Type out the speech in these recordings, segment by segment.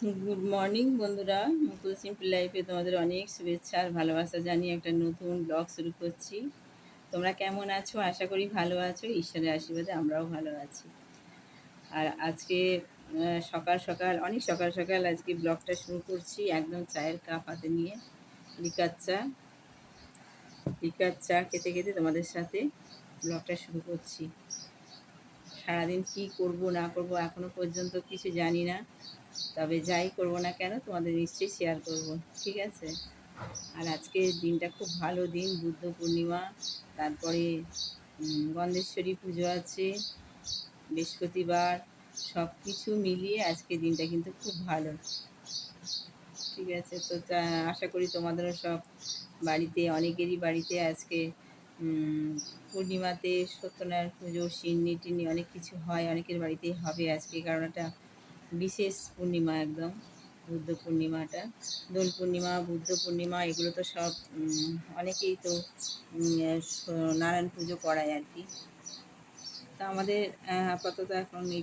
Good morning বন্ধুরা। মুকুল simple লাইফে তোমাদের অনেক শুভেচ্ছা আর ভালোবাসা জানিয়ে একটা নতুন ব্লগ শুরু করছি। তোমরা কেমন আছো? আশা করি ভালো আছো। ঈশ্বরের আশীর্বাদে আমরাও ভালো আছি। আর আজকে সকাল সকাল, অনেক সকাল সকাল আজকে ব্লগটা শুরু করছি একদম চায়ের কাপ হাতে নিয়ে। লিকার চা। লিকার চা খেতে খেতে তোমাদের সাথে ব্লগটা শুরু করছি। সারাদিন কি করব, না করব এখনও পর্যন্ত কিছু জানি না। তবে যাই করব না কেন, তোমাদের নিশ্চয়ই শেয়ার করব, ঠিক আছে? আর আজকে দিনটা খুব ভালো দিন, বুদ্ধ পূর্ণিমা, তারপরে গন্ধেশ্বরী পুজো আছে, বৃহস্পতিবার সব কিছু মিলিয়ে আজকে দিনটা কিন্তু খুব ভালো। ঠিক আছে? তো আশা করি তোমাদেরও সব বাড়িতে, অনেকেরই বাড়িতে আজকে পূর্ণিমাতে সত্যনারায়ণ পুজো সিন্নি টিন্নি অনেক কিছু হয়, অনেকের বাড়িতেই হবে আজকে, কারণ এটা বিশেষ পূর্ণিমা একদম, বুদ্ধ পূর্ণিমাটা। দোল পূর্ণিমা, বুদ্ধ পূর্ণিমা, এগুলো তো সব অনেকেই তো নারায়ণ পুজো করায় আর কি। তা আমাদের আপাতত এখন এই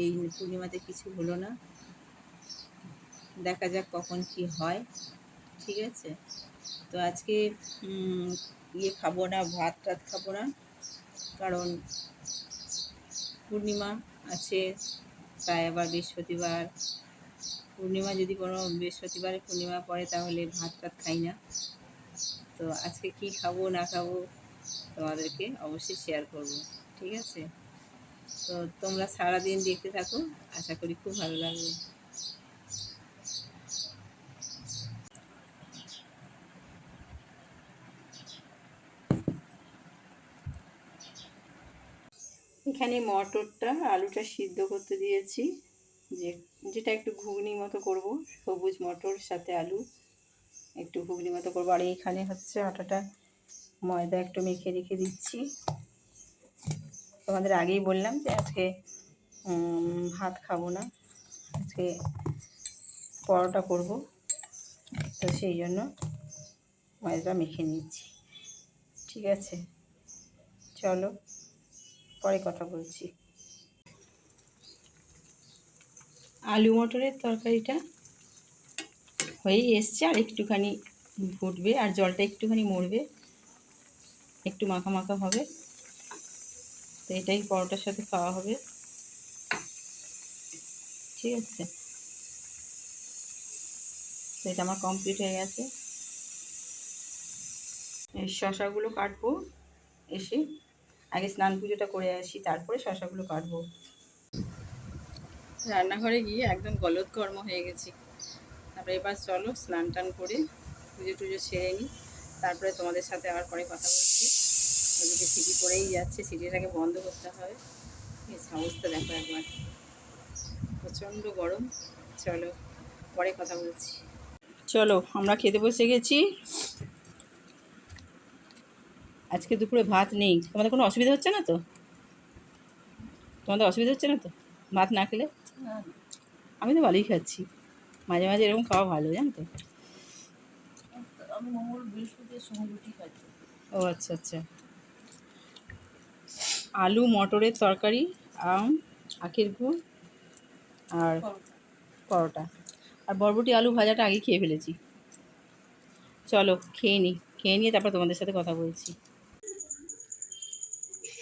এই পূর্ণিমাতে কিছু হলো না। দেখা যাক কখন কি হয়, ঠিক আছে? তো আজকে ইয়ে খাব না, ভাত টাত খাব না, কারণ পূর্ণিমা আছে তাই আবার বৃহস্পতিবার পূর্ণিমা, যদি কোনো বৃহস্পতিবারে পূর্ণিমা পড়ে তাহলে ভাত টাত খাই না। তো আজকে কি খাব, না খাব তোমাদেরকে অবশ্যই শেয়ার করব, ঠিক আছে? তো তোমরা সারাদিন দেখতে থাকো, আশা করি খুব ভালো লাগবে। এখানে মটরটা, আলুটা সিদ্ধ করতে দিয়েছি। যে, যেটা একটু ঘুগনি মতো করব, সবুজ মটর, সাথে আলু। একটু ঘুগনি মতো করব। আর এইখানে হচ্ছে আটাটা ময়দা একটু মেখে রেখে দিচ্ছি। তোমাদের আগেই বললাম যে আজকে ভাত খাব না। আজকে পরোটা করব। তো সেই জন্য ময়দা মেখে নিচ্ছি। ঠিক আছে? চলো। পরে কথা বলছি। আলু মটরের তরকারিটা হয়েই এসছে, আর একটুখানি ফুটবে, আর জলটা একটুখানি মরবে, একটু মাখা মাখা হবে। তো এটাই পরোটার সাথে খাওয়া হবে। ঠিক আছে? তো এটা আমার কমপ্লিট হয়ে গেছে। এই শশাগুলো কাটবো, এসে আগে স্নান পুজোটা করে আসি তারপরে শশাগুলো কাটবো। রান্নাঘরে গিয়ে একদম গলদ কর্ম হয়ে গেছি। তারপরে এবার চলো স্নান টান করে পুজো টুজো সেরে নিই। তারপরে তোমাদের সাথে আবার পরে কথা বলছি। ওদিকে সিটি করেই যাচ্ছে সিটিটাকে বন্ধ করতে হবে এই অবস্থা দেখো একবার। প্রচণ্ড গরম। চলো পরে কথা বলছি। চলো আমরা খেতে বসে গেছি। আজকে দুপুরে ভাত নেই। তোমাদের কোনো অসুবিধা হচ্ছে না তো? তোমাদের অসুবিধা হচ্ছে না তো? ভাত না খেলে? আমি তো ভালোই খাচ্ছি। মাঝে মাঝে এরকম খাওয়া ভালো জানো তো? ও আচ্ছা আচ্ছা। আলু মটরের তরকারি আম আখের গুড় আর পরোটা। আর বরবটি আলু ভাজাটা আগে খেয়ে ফেলেছি। চলো খেয়ে নিই খেয়ে নিয়ে তারপর তোমাদের সাথে কথা বলছি।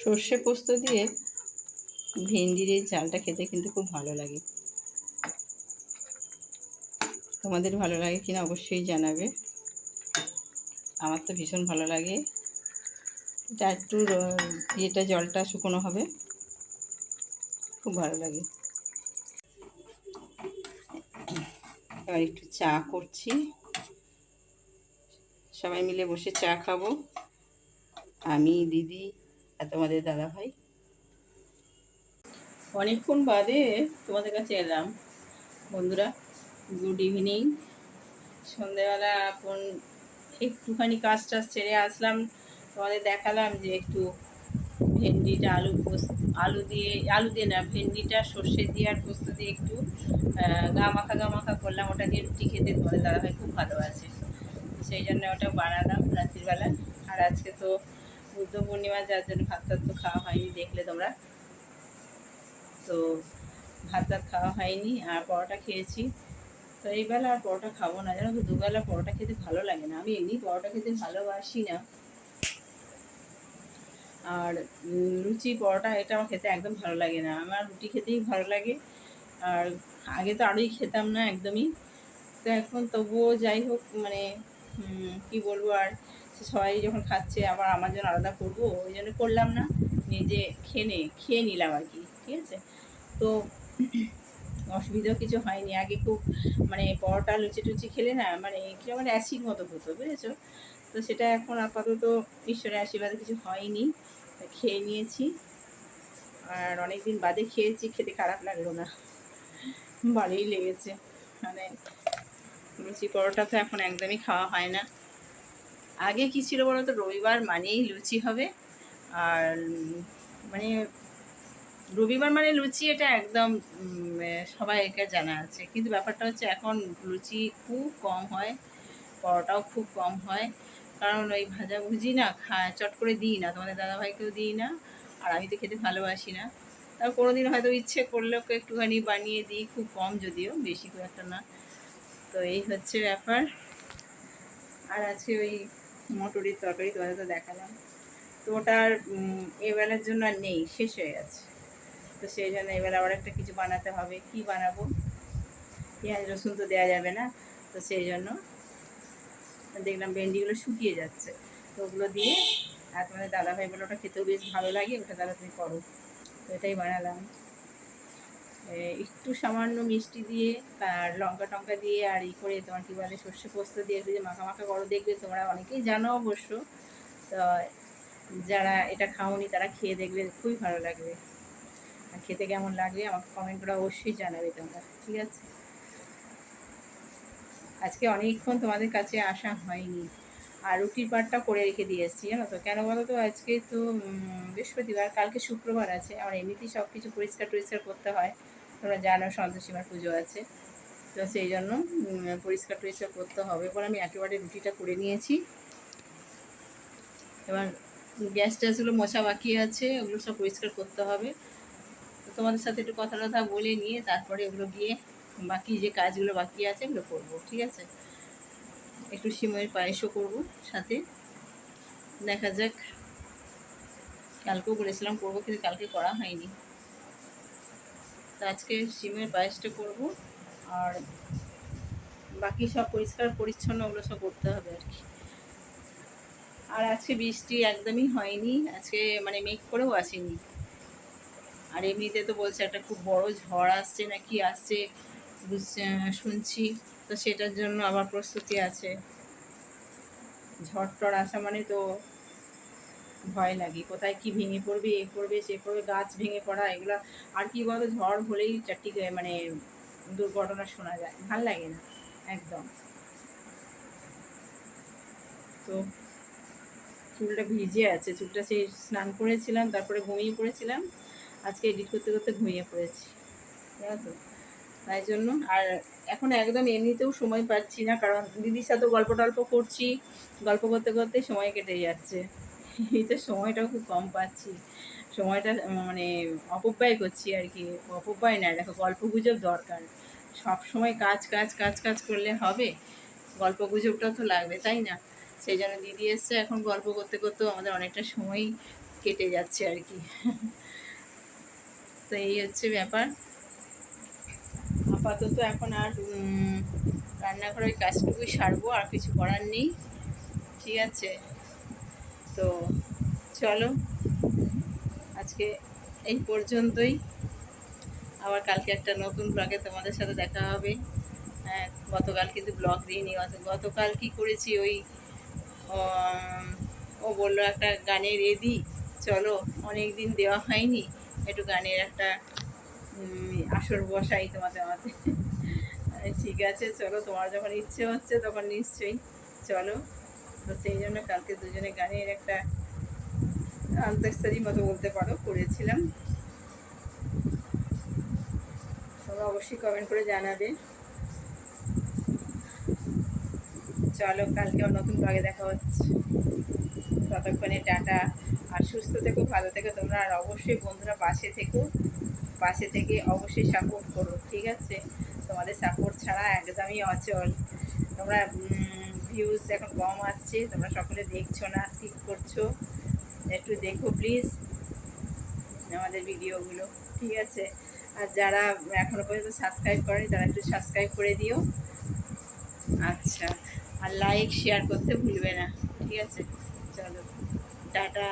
সর্ষে পোস্ত দিয়ে ভেন্ডির এই চালটা খেতে কিন্তু খুব ভালো লাগে। তোমাদের ভালো লাগে কিনা অবশ্যই জানাবে। আমার তো ভীষণ ভালো লাগে। এটা একটু ইয়েটা, জলটা শুকনো হবে। খুব ভালো লাগে। এবার একটু চা করছি। সবাই মিলে বসে চা খাব। আমি, দিদি আর তোমাদের দাদা ভাই? অনেকক্ষণ বাদে তোমাদের কাছে এলাম। বন্ধুরা গুড ইভিনিং সন্ধেবেলা এখন একটুখানি কাজ টাজ ছেড়ে আসলাম। তোমাদের দেখালাম যে একটু ভেন্ডিটা আলু আলু দিয়ে আলু দিয়ে না ভেন্ডিটা সর্ষে দিয়ে আর পোস্ত দিয়ে একটু আহ, গা মাখা গা মাখা করলাম। ওটা দিয়ে রুটি খেতে তোমাদের দাদাভাই খুব ভালোবাসে। সেই জন্য ওটা বানালাম রাত্রিবেলা। আর আজকে তো বুদ্ধ পূর্ণিমা যার জন্য ভাত টাত তো খাওয়া হয়নি, দেখলে তোমরা। তো ভাত টাত খাওয়া হয়নি, আর পরোটা খেয়েছি। তো এই বেলা আর পরোটা খাব না, জানো তো, দুবেলা পরোটা খেতে ভালো লাগে না। আমি এমনি পরোটা খেতে ভালোবাসি না। আর লুচি, পরোটা, এটা আমার খেতে একদম ভালো লাগে না। আমার রুটি খেতেই ভালো লাগে। আর আগে তো আরোই খেতাম না একদমই। তো এখন তবুও যাই হোক মানে কি বলব আর সবাই যখন খাচ্ছে, আবার আমার জন্য আলাদা করব, ওই জন্য করলাম না, নিজে খেয়ে নে খেয়ে নিলাম আর কি, ঠিক আছে? তো অসুবিধাও কিছু হয়নি, আগে খুব মানে পরোটা লুচি টুচি খেলে না মানে কি মানে অ্যাসিড মতো হতো, বুঝেছ? তো সেটা এখন আপাতত ঈশ্বরের আশীর্বাদে কিছু হয়নি খেয়ে নিয়েছি। আর অনেক দিন বাদে খেয়েছি, খেতে খারাপ লাগল না, ভালোই লেগেছে মানে লুচি পরোটা তো এখন একদমই খাওয়া হয় না। আগে কি ছিল বলো তো রবিবার মানেই লুচি হবে। আর মানে রবিবার মানে লুচি এটা একদম উম, এ, সবাইকে জানা আছে। কিন্তু ব্যাপারটা হচ্ছে এখন লুচি খুব কম হয় পরোটাও খুব কম হয়। কারণ ওই ভাজাভুজি না খা চট করে দিই না। তোমাদের দাদাভাইকেও দিই না আর আমি তো খেতে ভালোবাসি না। তার কোনো দিন হয়তো ইচ্ছে করলেও একটুখানি বানিয়ে দিই খুব কম যদিও বেশি খুব একটা না। তো এই হচ্ছে ব্যাপার। আর আছে ওই মটরির তরকারি তোমাদের তো দেখালাম। তো ওটার এবেলার জন্য আর নেই, শেষ হয়ে গেছে। তো সেই জন্য এবার আবার একটা কিছু বানাতে হবে। কি বানাবো? পেঁয়াজ, রসুন তো দেওয়া যাবে না। তো সেই জন্য দেখলাম ভেন্ডিগুলো শুকিয়ে যাচ্ছে। তো ওগুলো দিয়ে, আর তোমাদের দাদাভাই বলে ওটা খেতেও বেশ ভালো লাগে, ওটা তাহলে তুমি করো। তো এটাই বানালাম। একটু সামান্য মিষ্টি দিয়ে আর লঙ্কা টঙ্কা দিয়ে আর ই করে তোমার কী বলে, সর্ষে পোস্ত দিয়ে একটু যে মাখা মাখা করো দেখবে তোমরা অনেকেই জানো অবশ্য। তো যারা এটা খাওনি তারা খেয়ে দেখবে, খুবই ভালো লাগবে। আর খেতে কেমন লাগবে আমাকে কমেন্ট করে অবশ্যই জানাবে তোমরা, ঠিক আছে? আজকে অনেকক্ষণ তোমাদের কাছে আসা হয়নি। আর রুটির পাটটা করে রেখে দিয়ে এসেছি, জানো তো? কেন বলো তো? আজকে তো বৃহস্পতিবার, কালকে শুক্রবার আছে। আমার এমনিতেই সব কিছু পরিষ্কার টরিষ্কার করতে হয়। তোমরা জানো সন্তোষীমার পুজো আছে। তো সেই জন্য পরিষ্কার টরিষ্কার করতে হবে। বলে আমি একেবারে রুটিটা করে নিয়েছি। এবার গ্যাস ট্যাসগুলো মোছা বাকি আছে, ওগুলো সব পরিষ্কার করতে হবে। তোমাদের সাথে একটু কথা টথা বলে নিয়ে তারপরে ওগুলো গিয়ে বাকি যে কাজগুলো বাকি আছে, এগুলো করব, ঠিক আছে? একটু সিমের পায়েসও করব সাথে। দেখা যাক, কালকেও বলেছিলাম করব, কিন্তু কালকে করা হয়নি। তো আজকে সিমের পায়েসটা করব আর বাকি সব পরিষ্কার পরিচ্ছন্ন ওগুলো সব করতে হবে আর কি। আর আজকে বৃষ্টি একদমই হয়নি, আজকে মানে মেঘ করেও আসেনি। আর এমনিতে তো বলছে একটা খুব বড় ঝড় আসছে না কি আসছে শুনছি। তো সেটার জন্য আবার প্রস্তুতি আছে। ঝড় টড় আসা মানে তো ভয় লাগে, কোথায় কি ভেঙে পড়বে, এ পড়বে, সে পড়বে, গাছ ভেঙে পড়া, এগুলো আর কি বলতো, ঝড় হলেই চারটি মানে দুর্ঘটনা শোনা যায়, ভালো লাগে না, একদম। তো চুলটা ভিজে আছে, চুলটা সেই স্নান করেছিলাম, তারপরে ঘুমিয়ে পড়েছিলাম, আজকে এডিট করতে করতে ঘুমিয়ে পড়েছি, জানো তো? তাই জন্য, আর এখন একদম এমনিতেও সময় পাচ্ছি না, কারণ দিদির সাথে গল্প টল্প করছি, গল্প করতে করতে সময় কেটে যাচ্ছে। এই তো সময়টাও খুব কম পাচ্ছি। সময়টা মানে অপব্যয় করছি আর কি। অপব্যয় না, দেখো গল্প গুজব দরকার। সব সময় কাজ কাজ কাজ কাজ করলে হবে। গল্প গুজবটাও তো লাগবে, তাই না? সেই জন্য দিদি এসছে এখন গল্প করতে করতেও আমাদের অনেকটা সময় কেটে যাচ্ছে আর কি। তো এই হচ্ছে ব্যাপার। আপাতত এখন আর রান্নাঘরের কাজটুকুই সারবো, আর কিছু করার নেই। ঠিক আছে? তো চলো, আজকে এই পর্যন্তই। আবার কালকে একটা নতুন ব্লগে তোমাদের সাথে দেখা হবে। হ্যাঁ গতকাল কিন্তু ব্লগ দিইনি, গত, গতকাল কি করেছি ওই ও বলল একটা গানের রেডি চলো অনেক দিন দেওয়া হয়নি, একটু গানের একটা আসর বসাই তোমাদের আমাদের ঠিক আছে, চলো, তোমার যখন ইচ্ছে হচ্ছে তখন নিশ্চয়ই। চলো। তো সেই জন্য কালকে দুজনে গানের একটা আন্তাক্ষরী মতো বলতে পারো, করেছিলাম। তোমরা অবশ্যই কমেন্ট করে জানাবে। চলো, কালকে আবার নতুন ভাগে দেখা হচ্ছে। ততক্ষণে টাটা। আর সুস্থ থেকো, ভালো থেকো। তোমরা আর অবশ্যই বন্ধুরা পাশে থেকো। পাশে থেকে অবশ্যই সাপোর্ট করো, ঠিক আছে? তোমাদের সাপোর্ট ছাড়া একদমই অচল। তোমরা ভিউজ এখন কম আসছে, তোমরা সকলে দেখছ না স্কিপ করছ। একটু দেখো প্লিজ আমাদের ভিডিওগুলো ঠিক আছে? আর যারা এখনও পর্যন্ত সাবস্ক্রাইব করেনি, তারা একটু সাবস্ক্রাইব করে দিও। আচ্ছা আর লাইক শেয়ার করতে ভুলবে না, ঠিক আছে? চলো, টাটা।